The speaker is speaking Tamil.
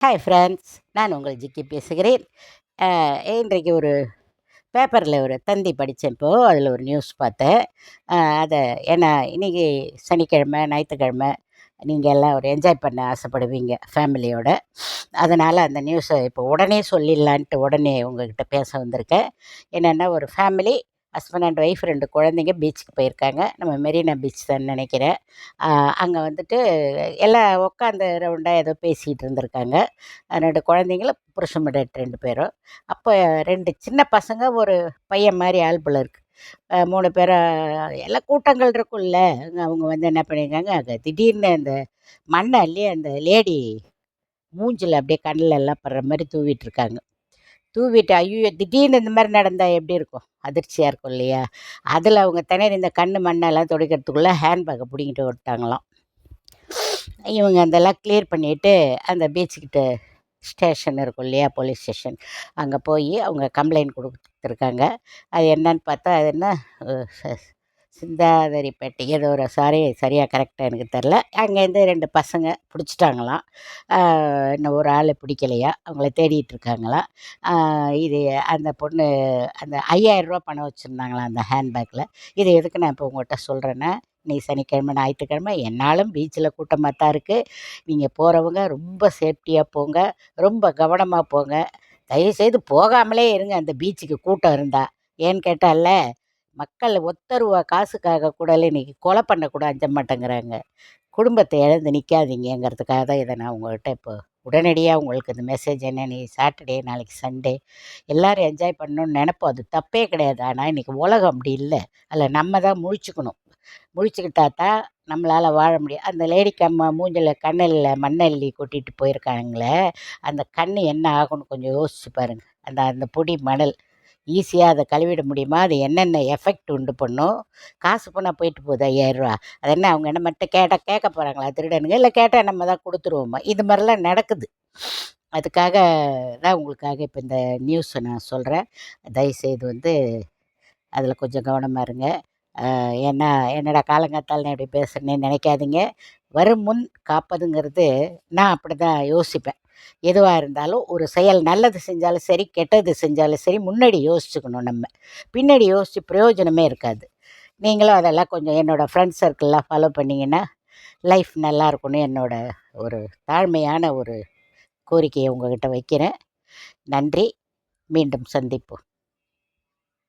ஹாய் ஃப்ரெண்ட்ஸ் நான் உங்கள் ஜிக்கி பேசுகிறேன். இன்றைக்கு ஒரு பேப்பரில் ஒரு தந்தி படித்தேன் இப்போது அதில் ஒரு நியூஸ் பார்த்தேன். அதை ஏன்னா இன்றைக்கி சனிக்கிழமை ஞாயிற்றுக்கிழமை நீங்கள் எல்லாம் ஒரு என்ஜாய் பண்ண ஆசைப்படுவீங்க ஃபேமிலியோட அதனால் அந்த நியூஸை இப்போ உடனே சொல்லிடலான்ட்டு உடனே உங்ககிட்ட பேச வந்திருக்கேன். என்னென்னா ஒரு ஃபேமிலி ஹஸ்பண்ட் அண்ட் ஒய்ஃப் ரெண்டு குழந்தைங்க பீச்சுக்கு போயிருக்காங்க. நம்ம மெரினா பீச் தான் நினைக்கிறேன். அங்கே வந்துட்டு எல்லாம் உட்காந்து ரவுண்டாக ஏதோ பேசிகிட்டு இருந்திருக்காங்க. ரெண்டு குழந்தைங்களும் புருஷன் பொண்டாட்டி ரெண்டு பேரும். அப்போ ரெண்டு சின்ன பசங்க ஒரு பையன் மாதிரி ஆள் போல இருக்கு. மூணு பேரும் எல்லாம் கூட்டங்கள் இருக்கும்ல. அவங்க வந்து என்ன பண்ணியிருக்காங்க அங்கே திடீர்னு அந்த மண்ணை அள்ளி அந்த லேடி மூஞ்சில் அப்படியே கண்ணில் எல்லாம் படுற மாதிரி தூவிட்டுருக்காங்க தூவிட்டு ஐயோ திடீர்னு இந்த மாதிரி நடந்தால் எப்படி இருக்கும்? அதிர்ச்சியாக இருக்கும் இல்லையா? அதில் அவங்க தனியார் இந்த கண்ணு மண்ணெல்லாம் துடைக்கிறதுக்குள்ளே ஹேண்ட்பேக்கை பிடிங்கிட்டு விட்டாங்களாம் இவங்க அதெல்லாம் கிளியர் பண்ணிவிட்டு அந்த பீச்சுக்கிட்ட ஸ்டேஷன் இருக்கும் இல்லையா போலீஸ் ஸ்டேஷன் அங்கே போய் அவங்க கம்ப்ளைண்ட் கொடுத்துருக்காங்க. அது என்னன்னு பார்த்தா அது என்ன? சிந்தாதிரிப்பேட்டை ஏதோ ஒரு சாரி சரியாக கரெக்டாக எனக்கு தெரில அங்கேருந்து ரெண்டு பசங்க பிடிச்சிட்டாங்களாம். இன்னும் ஒரு ஆள் பிடிக்கலையா? அவங்கள தேடிட்டு இருக்காங்களாம் இது அந்த பொண்ணு அந்த ஐயாயிரரூபா பணம் வச்சுருந்தாங்களாம் அந்த ஹேண்ட்பேக்கில் இது எதுக்கு நான் இப்போ உங்கள்கிட்ட சொல்கிறேன்னா நீ சனிக்கிழமை ஞாயிற்றுக்கிழமை என்னாலும் பீச்சில் கூட்டமாக தான் இருக்குது நீங்கள் போகிறவங்க ரொம்ப சேஃப்டியாக போங்க. ரொம்ப கவனமாக போங்க. தயவுசெய்து போகாமலே இருங்க. அந்த பீச்சுக்கு கூட்டம் இருந்தால் ஏன்னு கேட்டால மக்கள் ஒத்த ரூபா காசுக்காக கூட இன்னைக்கு கொலை பண்ண கூட அஞ்ச மாட்டேங்கிறாங்க குடும்பத்தை இழந்து நிற்காதீங்கங்கிறதுக்காக தான் இதை நான் உங்கள்கிட்ட இப்போ உடனடியாக உங்களுக்கு இந்த மெசேஜ் என்ன நீ சாட்டர்டே நாளைக்கு சண்டே எல்லோரும் என்ஜாய் பண்ணணும்னு நினைப்போம். அது தப்பே கிடையாது. ஆனால் இன்றைக்கி உலகம் அப்படி இல்லை. அதில் நம்ம தான் முழிச்சுக்கணும். முழிச்சுக்கிட்டா தான் நம்மளால் வாழ முடியும். அந்த லேடிக்கு அம்மா மூஞ்சில் கண்ணில் மண்ணள்ளி கொட்டிட்டு போயிருக்காங்களே அந்த கண் என்ன ஆகும்னு கொஞ்சம் யோசிச்சு பாருங்கள் அந்த அந்த பொடி மணல். ஈஸியாக அதை கழுவிட முடியுமா? அது என்னென்ன எஃபெக்ட் உண்டு பண்ணும் காசு போனால் போயிட்டு போகுது ஐயாயிரரூவா. அது என்ன அவங்க என்ன மட்டும் கேட்டால் கேட்க போகிறாங்களா திருடனுங்க. இல்லை கேட்டால் நம்ம தான் கொடுத்துருவோமா? இது மாதிரிலாம் நடக்குது. அதுக்காக தான் உங்களுக்காக இப்போ இந்த நியூஸை நான் சொல்கிறேன் தயவுசெய்து வந்து அதில் கொஞ்சம் கவனமாக இருங்க. ஏன்னா என்னடா காலங்காத்தால் நான் இப்படி பேசுகிறேன்னு நினைக்காதீங்க. வரும் முன் காப்பதுங்கிறது நான் அப்படி தான் யோசிப்பேன். எதுவாக இருந்தாலும் ஒரு செயல் நல்லது செஞ்சாலும் சரி கெட்டது செஞ்சாலும் சரி முன்னாடி யோசிச்சுக்கணும் நம்ம. பின்னாடி யோசித்து பிரயோஜனமே இருக்காது. நீங்களும் அதெல்லாம் கொஞ்சம் என்னோடய ஃப்ரெண்ட்ஸ் சர்க்கிள்லாம் ஃபாலோ பண்ணிங்கன்னா லைஃப் நல்லா இருக்கும்னு என்னோடய ஒரு தாழ்மையான ஒரு கோரிக்கையை உங்ககிட்ட வைக்கிறேன். நன்றி. மீண்டும் சந்திப்போம்.